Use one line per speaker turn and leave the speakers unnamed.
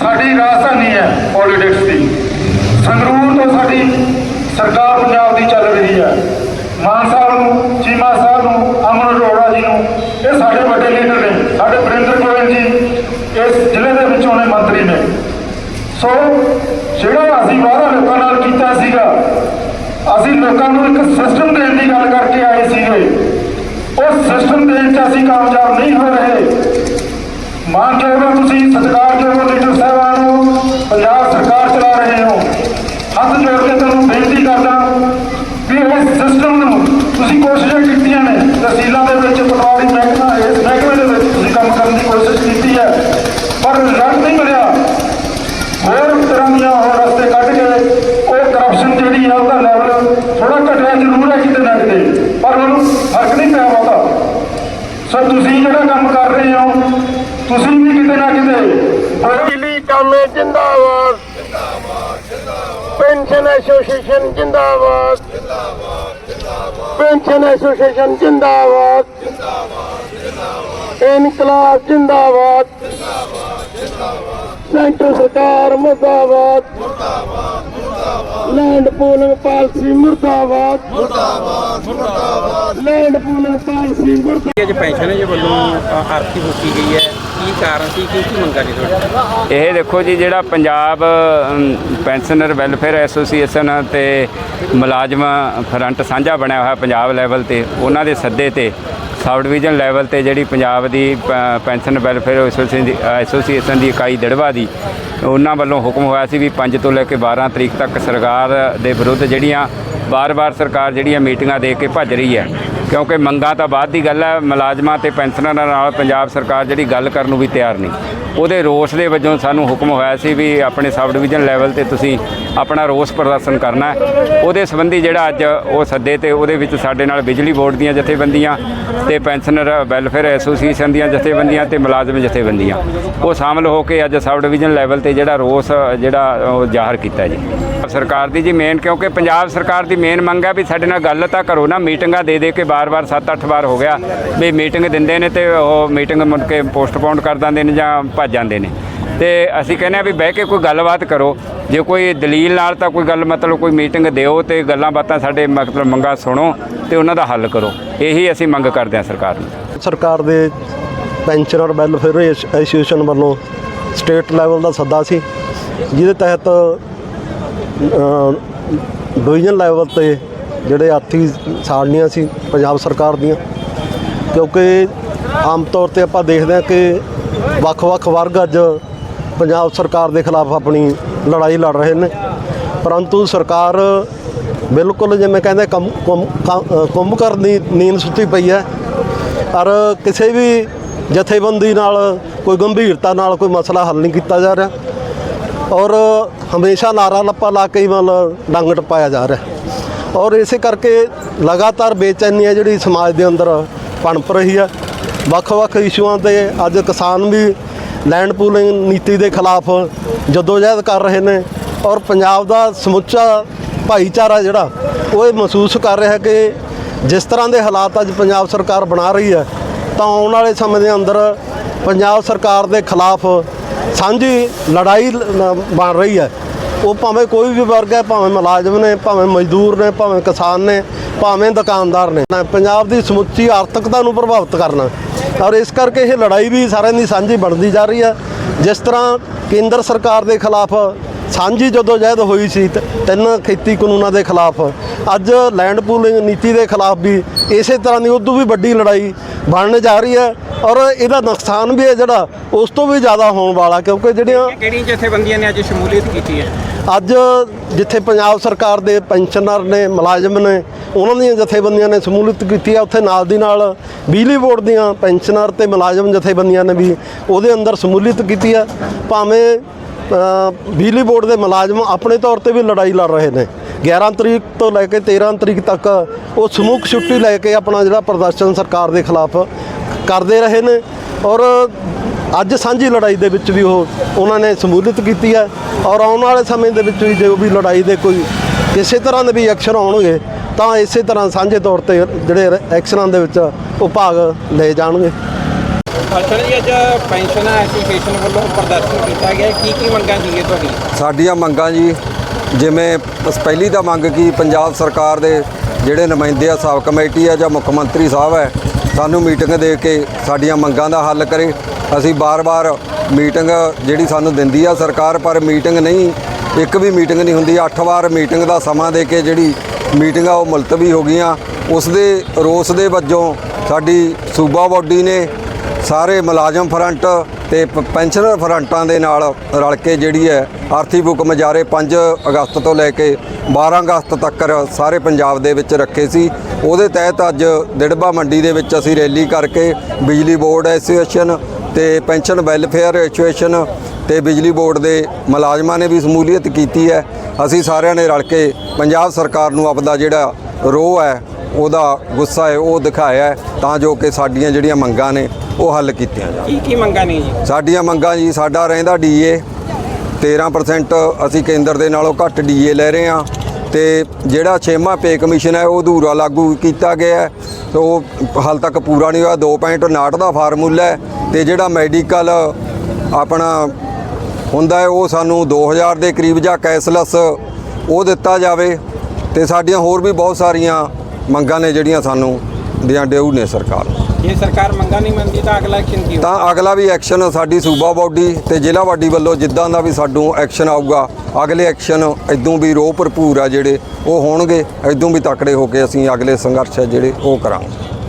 ਸਾਡੀ ਰਾਜਧਾਨੀ ਹੈ ਪੋਲਿਟਿਕਸ ਦੀ। ਸੰਗਰੂਰ ਤੋਂ ਸਾਡੀ ਸਰਕਾਰ ਪੰਜਾਬ ਦੀ ਚੱਲ ਰਹੀ ਹੈ। ਮਾਨ ਸਾਹਿਬ ਨੂੰ, ਚੀਮਾ ਸਾਹਿਬ ਨੂੰ, ਅਮਨ ਅਰੋੜਾ ਜੀ ਨੂੰ, ਇਹ ਸਾਡੇ ਵੱਡੇ ਲੀਡਰ ਨੇ, ਸਾਡੇ ਵਰਿੰਦਰ ਗੋਇਲ ਜੀ, ਇਸ ਜ਼ਿਲ੍ਹੇ ਦੇ ਵਿੱਚੋਂ ਨੇ ਮੰਤਰੀ ਨੇ। ਸੋ, ਜਿਹੜਾ ਅਸੀਂ ਵਾਅਦਾ ਲੋਕਾਂ ਨਾਲ ਕੀਤਾ ਸੀਗਾ, ਅਸੀਂ ਲੋਕਾਂ ਨੂੰ ਇੱਕ ਸਿਸਟਮ ਦੇਣ ਦੀ ਗੱਲ ਕਰਕੇ ਆਏ ਸੀਗੇ। ਉਹ ਸਿਸਟਮ ਦੇਣ 'ਚ ਅਸੀਂ ਕਾਮਯਾਬ ਨਹੀਂ ਹੋ ਰਹੇ। ਮਾਨਯੋਗ ਹੋ ਤੁਸੀਂ ਸਰਕਾਰ ਰਹੇ ਹੋ। ਹੱਥ ਜੋੜ ਕੇ ਤੁਹਾਨੂੰ ਬੇਨਤੀ ਕਰਦਾ ਵੀ ਇਸ ਸਿਸਟਮ ਨੂੰ ਤੁਸੀਂ ਕੋਸ਼ਿਸ਼ਾਂ ਕੀਤੀਆਂ ਨੇ, ਤਹਿਸੀਲਾਂ ਦੇ ਵਿੱਚ, ਪਟਵਾਰੀ ਮਹਿਕਮਾ, ਇਸ ਮਹਿਕਮੇ ਦੇ ਵਿੱਚ ਤੁਸੀਂ ਕੰਮ ਕਰਨ ਦੀ ਕੋਸ਼ਿਸ਼ ਕੀਤੀ ਹੈ। ਪਰ ਰਿਜ਼ਲਟ ਨਹੀਂ ਮਿਲਿਆ ਹੋਰ ਤਰ੍ਹਾਂ ਦੀਆਂ ਹੋਰ ਰਸਤੇ ਕੱਢ ਕੇ ਉਹ ਕਰਪਸ਼ਨ ਜਿਹੜੀ ਆ ਉਹਦਾ ਲੈਵਲ ਥੋੜਾ ਘਟਿਆ ਜ਼ਰੂਰ ਹੈ ਕਿਤੇ ਨਾ ਕਿਤੇ, ਪਰ ਉਹਨੂੰ ਫ਼ਰਕ ਨਹੀਂ ਪਿਆ ਬਹੁਤਾ। ਸੋ ਤੁਸੀਂ ਜਿਹੜਾ ਕੰਮ ਕਰ ਰਹੇ ਹੋ, ਤੁਸੀਂ ਵੀ ਕਿਤੇ ਨਾ ਕਿਤੇ
ਬਿਜਲੀ ਕਾਮੇ ਜਿੰਦਾਬਾਦ। ਪੈਨਸ਼ਨ ਐਸੋਸੀਏਸ਼ਨ ਜਿੰਦਾਬਾਦ ਪੈਨਸ਼ਨ ਐਸੋਸੀਏਸ਼ਨ ਜਿੰਦਾਬਾਦ ਇਨਕਲਾਬ ਜਿੰਦਾਬਾਦ ਸੈਂਟਰ ਸਰਕਾਰ ਮੁਰਦਾਬਾਦ ਲੈਂਡ ਪੂਲਿੰਗ ਪਾਲਿਸੀ ਮੁਰਦਾਬਾਦ। ਮੁਰਦਾਬਾਦ ਮੁਰਦਾਬਾਦ। ਲੈਂਡ ਪੂਲਿੰਗ ਪਾਲਿਸੀ ਮੁਰਦਾਬਾਦ।
ਅੱਜ ਪੈਨਸ਼ਨ ਦੇ ਵੱਲੋਂ ਅ, ਆਰਥੀ ਫੂਕੀ ਗਈ ਹੈ ਕੀ ਕਾਰਨ ਸੀ ਕੀ ਕੀ ਮੰਗਾ ਜੀ ਤੁਹਾਡੀ?
ਇਹ ਦੇਖੋ ਜੀ ਜਿਹੜਾ ਪੰਜਾਬ ਪੈਨਸ਼ਨਰ ਵੈਲਫੇਅਰ ਐਸੋਸੀਏਸ਼ਨ ਤੇ ਮੁਲਾਜ਼ਮ ਫਰੰਟ ਸਾਂਝਾ ਬਣਿਆ ਹੋਇਆ ਪੰਜਾਬ ਲੈਵਲ ਤੇ ਉਹਨਾਂ ਦੇ ਸੱਦੇ ਤੇ ਸਬ ਡਿਵੀਜ਼ਨ ਲੈਵਲ ਤੇ ਜਿਹੜੀ ਪੰਜਾਬ ਦੀ ਪੈਨਸ਼ਨ ਵੈਲਫੇਅਰ ਐਸੋਸੀਏਸ਼ਨ ਦੀ ਐਸੋਸੀਏਸ਼ਨ ਦੀ ਇਕਾਈ ਦੜਵਾ ਦੀ ਉਹਨਾਂ ਵੱਲੋਂ ਹੁਕਮ ਹੋਇਆ ਸੀ ਵੀ 5 ਤੋਂ ਲੈ ਕੇ 12 ਤਰੀਕ ਤੱਕ ਸਰਕਾਰ ਦੇ ਵਿਰੁੱਧ ਜਿਹੜੀਆਂ ਬਾਰ-ਬਾਰ ਸਰਕਾਰ ਜਿਹੜੀਆਂ ਮੀਟਿੰਗਾਂ ਦੇ ਕੇ ਭੱਜ ਰਹੀ ਹੈ ਕਿਉਂਕਿ ਮੰਗਾਂ ਤਾਂ ਬਾਅਦ ਦੀ ਗੱਲ ਹੈ ਮੁਲਾਜ਼ਮਾਂ ਤੇ ਪੈਨਸ਼ਨਰਾਂ ਨਾਲ ਪੰਜਾਬ ਸਰਕਾਰ ਜਿਹੜੀ ਗੱਲ ਕਰਨ ਨੂੰ ਵੀ ਤਿਆਰ ਨਹੀਂ। ਉਹਦੇ ਰੋਸ ਦੇ ਵਜੋਂ ਸਾਨੂੰ ਹੁਕਮ ਹੋਇਆ ਸੀ ਵੀ ਆਪਣੇ ਸਬ ਡਿਵੀਜ਼ਨ ਲੈਵਲ ਤੇ ਤੁਸੀਂ ਆਪਣਾ ਰੋਸ ਪ੍ਰਦਰਸ਼ਨ ਕਰਨਾ ਉਹਦੇ ਸੰਬੰਧੀ ਜਿਹੜਾ ਅੱਜ ਉਹ ਸੱਦੇ ਤੇ ਉਹਦੇ ਵਿੱਚ ਸਾਡੇ ਨਾਲ ਬਿਜਲੀ ਬੋਰਡ ਦੀਆਂ ਜਥੇਬੰਦੀਆਂ ਤੇ ਪੈਨਸ਼ਨਰ ਵੈਲਫੇਅਰ ਐਸੋਸੀਏਸ਼ਨ ਦੀਆਂ ਜਥੇਬੰਦੀਆਂ ਤੇ ਮੁਲਾਜ਼ਮ ਜਥੇਬੰਦੀਆਂ। ਉਹ ਸ਼ਾਮਲ ਹੋ ਕੇ ਅੱਜ ਸਬ ਡਿਵੀਜ਼ਨ ਲੈਵਲ ਤੇ ਜਿਹੜਾ ਰੋਸ, ਜਿਹੜਾ ਉਹ ਜ਼ਾਹਰ ਕੀਤਾ ਜੀ। ਸਰਕਾਰ ਦੀ ਜੀ ਮੇਨ ਕਿਉਂਕਿ ਪੰਜਾਬ ਸਰਕਾਰ ਦੀ ਮੇਨ ਮੰਗ ਹੈ ਵੀ ਸਾਡੇ ਨਾਲ ਗੱਲ ਤਾਂ ਕਰੋ ਨਾ, ਮੀਟਿੰਗਾਂ ਦੇ ਦੇ ਕੇ ਬਾਰ-ਬਾਰ 7-8 ਵਾਰ ਹੋ ਗਿਆ ਵੀ ਮੀਟਿੰਗ ਦਿੰਦੇ ਨੇ ਤੇ ਉਹ ਮੀਟਿੰਗ ਮੁੜ ਕੇ ਪੋਸਟਪੋਨ ਕਰ ਦਿੰਦੇ ਨੇ ਜਾਂ ਭੱਜ ਜਾਂਦੇ ਨੇ। ਤੇ ਅਸੀਂ ਕਹਿੰਦੇ ਆ ਵੀ ਬਹਿ ਕੇ ਕੋਈ ਗੱਲਬਾਤ ਕਰੋ। ਜੇ ਕੋਈ ਦਲੀਲ ਨਾਲ ਤਾਂ ਕੋਈ ਗੱਲ ਮਤਲਬ ਕੋਈ ਮੀਟਿੰਗ ਦਿਓ ਤੇ ਗੱਲਾਂ ਬਾਤਾਂ ਸਾਡੇ ਮਤਲਬ ਮੰਗਾਂ ਸੁਣੋ ਤੇ ਉਹਨਾਂ ਦਾ ਹੱਲ ਕਰੋ। ਇਹੀ ਅਸੀਂ ਮੰਗ ਕਰਦੇ ਹਾਂ ਸਰਕਾਰ ਨੂੰ।
ਸਰਕਾਰ ਦੇ ਪੈਨਸ਼ਨਰ ਵੈਲਫੇਅਰ ਐਸ- ਐਸੋਸੀਏਸ਼ਨ ਵੱਲੋਂ ਸਟੇਟ ਲੈਵਲ ਦਾ ਸੱਦਾ ਸੀ। ਜਿਹਦੇ ਤਹਿਤ ਡਿਵੀਜ਼ਨ ਲੈਵਲ ਤੇ ਜਿਹੜੇ ਹਾਥੀ ਸਾੜਨੀਆਂ ਸੀ ਪੰਜਾਬ ਸਰਕਾਰ ਦੀਆਂ ਕਿਉਂਕਿ ਆਮ ਤੌਰ ਤੇ ਆਪਾਂ ਦੇਖਦੇ ਹਾਂ ਕਿ ਵੱਖ-ਵੱਖ ਵਰਗ ਅੱਜ ਪੰਜਾਬ ਸਰਕਾਰ ਦੇ ਖਿਲਾਫ ਆਪਣੀ ਲੜਾਈ ਲੜ ਰਹੇ ਨੇ। ਪਰੰਤੂ ਸਰਕਾਰ ਬਿਲਕੁਲ ਜਿਵੇਂ ਕਹਿੰਦੇ ਕੰਮ ਕੁੰਭ- ਕ- ਅ, ਦੀ ਨੀਂਦ ਸੁੱਤੀ ਪਈ ਹੈ। ਔਰ ਕਿਸੇ ਵੀ ਜਥੇਬੰਦੀ ਨਾਲ ਕੋਈ ਗੰਭੀਰਤਾ ਨਾਲ ਕੋਈ ਮਸਲਾ ਹੱਲ ਨਹੀਂ ਕੀਤਾ ਜਾ ਰਿਹਾ ਔਰ ਹਮੇਸ਼ਾ ਨਾਰਾ ਲੱਪਾ ਲਾ ਕੇ ਹੀ ਮਤਲਬ ਡੰਗ ਟਪਾਇਆ ਜਾ ਰਿਹਾ। ਔਰ ਇਸੇ ਕਰਕੇ ਲਗਾਤਾਰ ਬੇਚੈਨੀ ਹੈ ਜਿਹੜੀ ਸਮਾਜ ਦੇ ਅੰਦਰ ਪਣਪ ਰਹੀ ਹੈ। ਵੱਖ-ਵੱਖ ਇਸ਼ੂਆਂ ਤੇ ਅੱਜ ਕਿਸਾਨ ਵੀ ਲੈਂਡ ਪੂਲਿੰਗ ਨੀਤੀ ਦੇ ਖਿਲਾਫ ਜਦੋਜਹਿਦ ਕਰ ਰਹੇ ਨੇ ਔਰ ਪੰਜਾਬ ਦਾ ਸਮੁੱਚਾ ਭਾਈਚਾਰਾ ਜਿਹੜਾ, ਉਹ ਇਹ ਮਹਿਸੂਸ ਕਰ ਰਿਹਾ ਕਿ ਜਿਸ ਤਰ੍ਹਾਂ ਦੇ ਹਾਲਾਤ ਅੱਜ ਪੰਜਾਬ ਸਰਕਾਰ ਬਣਾ ਰਹੀ ਹੈ, ਤਾਂ ਆਉਣ ਵਾਲੇ ਸਮੇਂ ਦੇ ਅੰਦਰ ਪੰਜਾਬ ਸਰਕਾਰ ਦੇ ਖਿਲਾਫ ਸਾਂਝੀ ਲੜਾਈ ਬਣ ਰਹੀ ਹੈ। ਉਹ ਭਾਵੇਂ ਕੋਈ ਵੀ ਵਰਗ ਹੈ, ਭਾਵੇਂ ਮੁਲਾਜ਼ਮ ਨੇ, ਭਾਵੇਂ ਮਜ਼ਦੂਰ ਨੇ, ਭਾਵੇਂ ਕਿਸਾਨ ਨੇ, ਭਾਵੇਂ ਦੁਕਾਨਦਾਰ ਨੇ ਪੰਜਾਬ ਦੀ ਸਮੁੱਚੀ ਆਰਥਿਕਤਾ ਨੂੰ ਪ੍ਰਭਾਵਿਤ ਕਰਨਾ। ਔਰ ਇਸ ਕਰਕੇ ਇਹ ਲੜਾਈ ਵੀ ਸਾਰਿਆਂ ਦੀ ਸਾਂਝੀ ਬਣਦੀ ਜਾ ਰਹੀ ਹੈ। ਜਿਸ ਤਰ੍ਹਾਂ ਕੇਂਦਰ ਸਰਕਾਰ ਦੇ ਖਿਲਾਫ ਸਾਂਝੀ ਜਦੋਂ ਜਹਿਦ ਹੋਈ ਸੀ ਤਿੰਨ ਖੇਤੀ ਕਾਨੂੰਨਾਂ ਦੇ ਖਿਲਾਫ, ਅੱਜ ਲੈਂਡ ਪੂਲਿੰਗ ਨੀਤੀ ਦੇ ਖਿਲਾਫ ਵੀ ਇਸੇ ਤਰ੍ਹਾਂ ਦੀ ਉਦੋਂ ਵੀ ਵੱਡੀ ਲੜਾਈ ਬਣਨ ਜਾ ਰਹੀ ਹੈ। ਔਰ ਇਹਦਾ ਨੁਕਸਾਨ ਵੀ ਹੈ ਜਿਹੜਾ ਉਸ ਤੋਂ ਵੀ ਜ਼ਿਆਦਾ ਹੋਣ ਵਾਲਾ ਕਿਉਂਕਿ ਜਿਹੜੀਆਂ
ਕਿਹੜੀਆਂ ਜਥੇਬੰਦੀਆਂ ਨੇ ਅੱਜ ਸ਼ਮੂਲੀਅਤ ਕੀਤੀ ਹੈ?
ਅੱਜ ਜਿੱਥੇ ਪੰਜਾਬ ਸਰਕਾਰ ਦੇ ਪੈਨਸ਼ਨਰ ਨੇ ਮੁਲਾਜ਼ਮ ਨੇ ਉਹਨਾਂ ਦੀਆਂ ਜਥੇਬੰਦੀਆਂ ਨੇ ਸਮੂਲੀਅਤ ਕੀਤੀ ਹੈ ਉੱਥੇ ਨਾਲ ਦੀ ਨਾਲ ਬਿਜਲੀ ਬੋਰਡ ਦੀਆਂ ਪੈਨਸ਼ਨਰ ਤੇ ਮੁਲਾਜ਼ਮ ਜਥੇਬੰਦੀਆਂ ਨੇ ਵੀ ਉਹਦੇ ਅੰਦਰ ਸਮੂਲੀਅਤ ਕੀਤੀ ਹੈ। ਭਾਵੇਂ ਬਿਜਲੀ ਬੋਰਡ ਦੇ ਮੁਲਾਜ਼ਮ ਆਪਣੇ ਤੌਰ ਤੇ ਵੀ ਲੜਾਈ ਲੜ ਰਹੇ ਨੇ। 11 ਤਰੀਕ ਤੋਂ ਲੈ ਕੇ 13 ਤਰੀਕ ਤੱਕ ਉਹ ਸਮੂਹ ਛੁੱਟੀ ਲੈ ਕੇ ਆਪਣਾ ਜਿਹੜਾ ਪ੍ਰਦਰਸ਼ਨ ਸਰਕਾਰ ਦੇ ਖਿਲਾਫ ਕਰਦੇ ਰਹੇ ਨੇ ਔਰ ਅੱਜ ਸਾਂਝੀ ਲੜਾਈ ਦੇ ਵਿੱਚ ਵੀ ਉਹ ਉਹਨਾਂ ਨੇ ਸਮੂਲੀਅਤ ਕੀਤੀ ਹੈ ਔਰ ਆਉਣ ਵਾਲੇ ਸਮੇਂ ਦੇ ਵਿੱਚ ਵੀ ਜੋ ਵੀ ਲੜਾਈ ਦੇ ਕੋਈ ਕਿਸੇ ਤਰ੍ਹਾਂ ਦੇ ਵੀ ਐਕਸ਼ਨ ਆਉਣਗੇ ਤਾਂ ਇਸੇ ਤਰ੍ਹਾਂ ਸਾਂਝੇ ਤੌਰ ਤੇ ਜਿਹੜੇ ਐਕਸ਼ਨਾਂ ਦੇ ਵਿੱਚ ਉਹ ਭਾਗ ਲਏ ਜਾਣਗੇ।
ਅਸਲ ਜੀ ਅੱਜ ਪੈਨਸ਼ਨ ਐਸੋਸੀਏਸ਼ਨ ਵੱਲੋਂ ਪ੍ਰਦਰਸ਼ਨ ਕੀਤਾ ਗਿਆ। ਕੀ ਕੀ ਮੰਗਾਂ ਸੀਗੇ ਤੁਹਾਡੀ
ਸਾਡੀਆਂ ਮੰਗਾਂ ਜੀ ਜਿਵੇਂ ਪਹਿਲੀ ਤਾਂ ਮੰਗ ਕੀ ਪੰਜਾਬ ਸਰਕਾਰ ਦੇ ਜਿਹੜੇ ਨੁਮਾਇੰਦੇ ਆ ਸਬ ਕਮੇਟੀ ਆ ਜਾਂ ਮੁੱਖ ਮੰਤਰੀ ਸਾਹਿਬ ਹੈ ਸਾਨੂੰ ਮੀਟਿੰਗ ਦੇ ਕੇ ਸਾਡੀਆਂ ਮੰਗਾਂ ਦਾ ਹੱਲ ਕਰੇ। ਅਸੀਂ ਬਾਰ-ਬਾਰ ਮੀਟਿੰਗ ਜਿਹੜੀ ਸਾਨੂੰ ਦਿੰਦੀ ਆ ਸਰਕਾਰ, ਪਰ ਮੀਟਿੰਗ ਨਹੀਂ, ਇੱਕ ਵੀ ਮੀਟਿੰਗ ਨਹੀਂ ਹੁੰਦੀ। 8 ਵਾਰ ਮੀਟਿੰਗ ਦਾ ਸਮਾਂ ਦੇ ਕੇ ਜਿਹੜੀ ਮੀਟਿੰਗ ਆ ਉਹ ਮੁਲਤਵੀ ਹੋ ਗਈਆਂ। ਉਸ ਦੇ ਰੋਸ ਦੇ ਵਜੋਂ ਸਾਡੀ ਸੂਬਾ ਬੋਡੀ ਨੇ ਸਾਰੇ ਮੁਲਾਜ਼ਮ ਫਰੰਟ ਤੇ ਪ- ਪੈਨਸ਼ਨਰ ਫਰੰਟਾਂ ਦੇ ਨਾਲ ਰਲ ਕੇ ਜਿਹੜੀ ਹੈ ਆਰਥੀ ਹੁਕਮ ਜ਼ਾਰੇ 5 ਅਗਸਤ ਤੋਂ ਲੈ ਕੇ 12 ਅਗਸਤ ਤੱਕ ਸਾਰੇ ਪੰਜਾਬ ਦੇ ਵਿੱਚ ਰੱਖੇ ਸੀ। ਉਹਦੇ ਤਹਿਤ ਅੱਜ ਦਿੜਬਾ ਮੰਡੀ ਦੇ ਵਿੱਚ ਅਸੀਂ ਰੈਲੀ ਕਰਕੇ ਬਿਜਲੀ ਬੋਰਡ ਐਸੋਸੀਏਸ਼ਨ ਤੇ ਪੈਨਸ਼ਨ ਵੈਲਫੇਅਰ ਐਸੋਸੀਏਸ਼ਨ ਤੇ ਬਿਜਲੀ ਬੋਰਡ ਦੇ ਮੁਲਾਜ਼ਮਾਂ ਨੇ ਵੀ ਸ਼ਮੂਲੀਅਤ ਕੀਤੀ ਹੈ। ਅਸੀਂ ਸਾਰਿਆਂ ਨੇ ਰਲ ਕੇ ਪੰਜਾਬ ਸਰਕਾਰ ਨੂੰ ਆਪਦਾ ਜਿਹੜਾ ਰੋਹ ਹੈ, ਉਹਦਾ ਗੁੱਸਾ ਹੈ, ਉਹ ਦਿਖਾਇਆ ਤਾਂ ਜੋ ਕਿ ਸਾਡੀਆਂ ਜਿਹੜੀਆਂ ਮੰਗਾਂ ਨੇ ਉਹ ਹੱਲ ਕੀਤੀਆਂ ਜਾਣ।
ਕੀ ਕੀ ਮੰਗਾਂ ਨੇ ਜੀ?
ਸਾਡੀਆਂ ਮੰਗਾਂ ਜੀ ਸਾਡਾ ਰਹਿੰਦਾ ਡੀਏ। 13% ਅਸੀਂ ਕੇਂਦਰ ਦੇ ਨਾਲੋਂ ਘੱਟ ਡੀਏ ਲੈ ਰਹੇ ਹਾਂ। ਤੇ ਜਿਹੜਾ ਛੇਵਾਂ ਪੇ ਕਮਿਸ਼ਨ ਹੈ ਉਹ ਅਧੂਰਾ ਲਾਗੂ ਕੀਤਾ ਗਿਆ ਤੇ ਉਹ ਹਾਲ ਤੱਕ ਪੂਰਾ ਨਹੀਂ ਹੋਇਆ। 2.59 ਦਾ ਫਾਰਮੂਲਾ ਹੈ। ਤੇ ਜਿਹੜਾ ਮੈਡੀਕਲ ਆਪਣਾ ਹੁੰਦਾ ਹੈ ਉਹ ਸਾਨੂੰ 2000 ਦੇ ਕਰੀਬ ਜਾਂ ਕੈਸ਼ਲੈਸ ਉਹ ਦਿੱਤਾ ਜਾਵੇ। ਤੇ ਸਾਡੀਆਂ ਹੋਰ ਵੀ ਬਹੁਤ ਸਾਰੀਆਂ ਮੰਗਾਂ ਨੇ ਜਿਹੜੀਆਂ ਸਾਨੂੰ ਦੀਆਂ ਡਿਊ ਨੇ ਸਰਕਾਰ।
ਜੇ ਸਰਕਾਰ ਮੰਗਾਂ ਨਹੀਂ ਮੰਨਦੀ ਤਾਂ ਅਗਲਾ ਐਕਸ਼ਨ ਕੀ ਹੋਊ?
ਤਾਂ ਅਗਲਾ ਵੀ ਐਕਸ਼ਨ ਸਾਡੀ ਸੂਬਾ ਬੋਡੀ ਤੇ ਜ਼ਿਲ੍ਹਾ ਬਾਡੀ ਵੱਲੋਂ ਜਿੱਦਾਂ ਦਾ ਵੀ ਸਾਨੂੰ ਐਕਸ਼ਨ ਆਊਗਾ ਅਗਲੇ ਐਕਸ਼ਨ ਇਦੋਂ ਵੀ ਰੋਹ ਭਰਪੂਰ ਆ ਜਿਹੜੇ ਉਹ ਹੋਣਗੇ ਇਦੋਂ ਵੀ ਤਕੜੇ ਹੋ ਕੇ ਅਸੀਂ ਅਗਲੇ ਸੰਘਰਸ਼ ਆ ਜਿਹੜੇ ਉਹ ਕਰਾਂਗੇ।